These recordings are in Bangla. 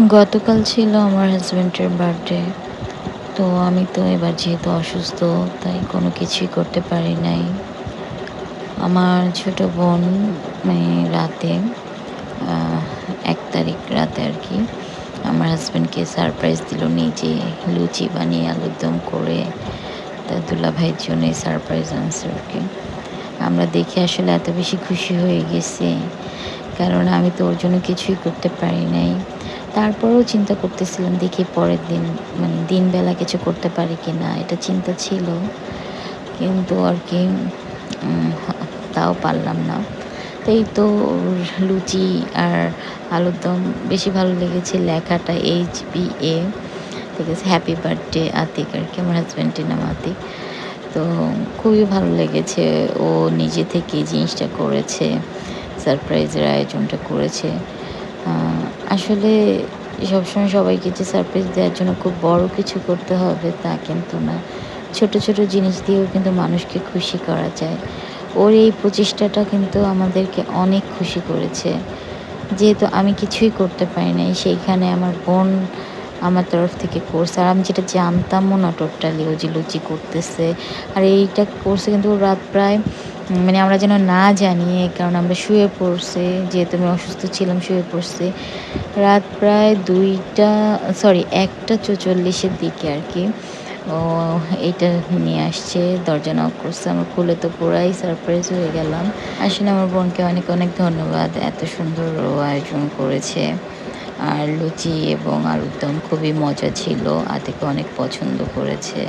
গতকাল ছিল আমার হাজব্যান্ডের বার্থডে তো আমি তো এবার যেহেতু অসুস্থ, তাই কোনো কিছুই করতে পারি নাই। আমার ছোট বোন মানে রাতে এক তারিখ রাতে আর কি, আমার হাজব্যান্ডকে সারপ্রাইজ দিল নিজে লুচি বানিয়ে আলুর দম করে তা দুলা ভাইয়ের জন্য সারপ্রাইজ আনছে আর কি আমরা দেখে আসলে এত বেশি খুশি হয়ে গেছি, কারণ আমি তো ওর জন্য কিছুই করতে পারি নাই। তারপরেও চিন্তা করতেছিলাম, দেখি পরের দিন মানে দিনবেলা কিছু করতে পারি কি না এটা চিন্তা ছিল। কিন্তু আর কি তাও পারলাম না। তো এই তো লুচি আর আলুর দম বেশি ভালো লেগেছে, লেখাটা এইচ বি এ ঠিক আছে হ্যাপি বার্থডে আতিক আর কি, আমার হাজব্যান্ডের নাম আতিক। তো খুবই ভালো লেগেছে, ও নিজে থেকে জিনিসটা করেছে সারপ্রাইজের আয়োজনটা করেছে। আসলে সবসময় সবাইকে যে সারপ্রাইজ দেওয়ার জন্য খুব বড় কিছু করতে হবে তা কিন্তু না। ছোট ছোট জিনিস দিয়েও কিন্তু মানুষকে খুশি করা যায়। ওর এই প্রচেষ্টাটা কিন্তু আমাদেরকে অনেক খুশি করেছে। যেহেতু আমি কিছুই করতে পারি নাই, সেইখানে আমার বোন আমার তরফ থেকে কোর্স আর আমি যেটা জানতামও না টোটালি ও যে লুচি করতেছে। আর এইটা কোর্সে কিন্তু রাত প্রায় মানে আমরা যেন না জানি কারণ আমরা শুয়ে পড়ছে, যেহেতু আমি অসুস্থ ছিলাম, শুয়ে পড়ছে। রাত প্রায় দুইটা সরি একটা চৌচল্লিশের দিকে আর কি। ও, এইটা নিয়ে আসছে, দরজা নক করছে, আমার খুলে তো পুরাই সারপ্রাইজ হয়ে গেলাম। আসলে আমার বোনকে অনেক অনেক ধন্যবাদ, এত সুন্দর আয়োজন করেছে। আর লুচি এবং আলুর দম খুবই মজা ছিল আতিকে অনেক পছন্দ করেছে।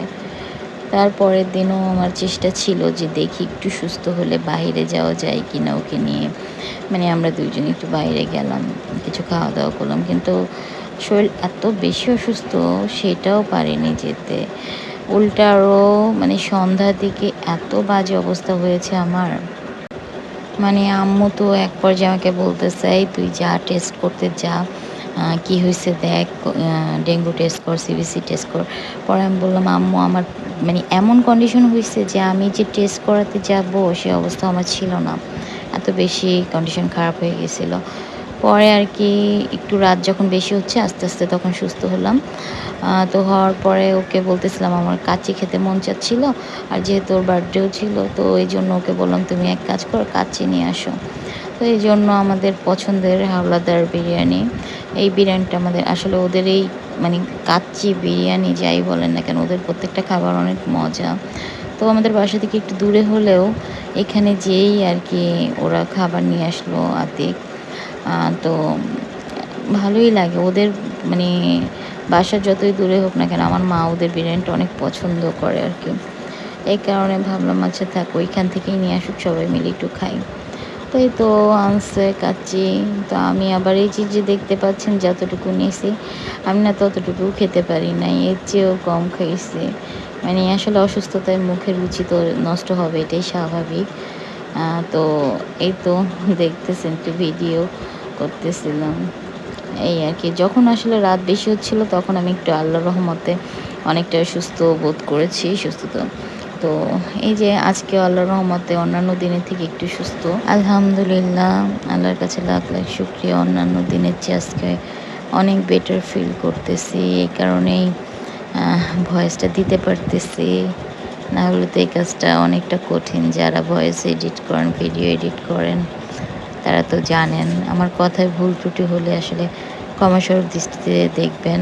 তারপরের দিনও আমার চেষ্টা ছিল যে দেখি একটু সুস্থ হলে বাইরে যাওয়া যায় কি না ওকে নিয়ে। মানে আমরা দুজন একটু বাইরে গেলাম, কিছু খাওয়া দাওয়া করলাম, কিন্তু শরীর এত বেশি অসুস্থ সেটাও পারিনি যেতে। উল্টা আরও মানে সন্ধ্যার দিকে এত বাজে অবস্থা হয়েছে আমার। মানে আম্মু তো এক পর্যায়ে আমাকে বলতে চাই তুই যা টেস্ট করতে যা কি হয়েছে দেখ ডেঙ্গু টেস্ট কর সিবিসি টেস্ট কর। পরে আমি বললাম, আম্মু, আমার মানে এমন কন্ডিশন হয়েছে যে আমি যে টেস্ট করাতে যাব সে অবস্থা আমার ছিল না। এত বেশি কন্ডিশন খারাপ হয়ে গেছিল। পরে আর কি একটু রাত যখন বেশি হচ্ছে, আস্তে আস্তে তখন সুস্থ হলাম। তো হওয়ার পরে ওকে বলতেছিলাম, আমার কাচি খেতে মন চাচ্ছিল, আর যেহেতু ওর বার্থডেও ছিল, তো এই জন্য ওকে বললাম, তুমি এক কাজ করো, কাচি নিয়ে আসো। তো এই জন্য আমাদের পছন্দের হাওলাদার বিরিয়ানি এই বিরিয়ানিটা আমাদের, আসলে ওদের এই মানে কাচ্চি বিরিয়ানি যাই বলেন না কেন, ওদের প্রত্যেকটা খাবার অনেক মজা। তো আমাদের বাসা থেকে একটু দূরে হলেও এখানে যেই আর কি ওরা খাবার নিয়ে আসলো আতিক। তো ভালোই লাগে। ওদের মানে বাসা যতই দূরে হোক না কেন, আমার মা ওদের বিরিয়ানিটা অনেক পছন্দ করে আর কি। এই কারণে ভাবলাম আচ্ছা থাক, ওইখান থেকেই নিয়ে আসুক, সবাই মিলে একটু খাই। তো এই তো আনছে কাচ্চি তো আমি আবার এই যে দেখতে পাচ্ছেন, যতটুকু নিয়েছি আমি না ততটুকু খেতে পারি নাই, এর চেয়েও কম খাইছি। মানে আসলে অসুস্থতায় মুখের রুচি তো নষ্ট হবে, এটাই স্বাভাবিক। তো এই তো দেখতেছেন, একটু ভিডিও করতেছিলাম। এই আর কি, যখন আসলে রাত বেশি হচ্ছিল, তখন আমি একটু আল্লাহর রহমতে অনেকটা সুস্থ বোধ করেছি, সুস্থতা। তো এই যে আজকে আল্লাহর রহমতে অন্যান্য দিনের থেকে একটু সুস্থ। আলহামদুলিল্লাহ, আল্লাহর কাছে লাখ লাখ শুক্রিয়া। অন্যান্য দিনের চেয়ে আজকে অনেক বেটার ফিল করতেছি। এই কারণেই ভয়েসটা দিতে পারতেছি। না হলে তো এই কাজটা অনেকটা কঠিন। যারা ভয়েস এডিট করেন ভিডিও এডিট করেন, তারা তো জানেন। আমার কথায় ভুল ত্রুটি হলে আসলে ক্ষমাস্বরূপ দৃষ্টিতে দেখবেন।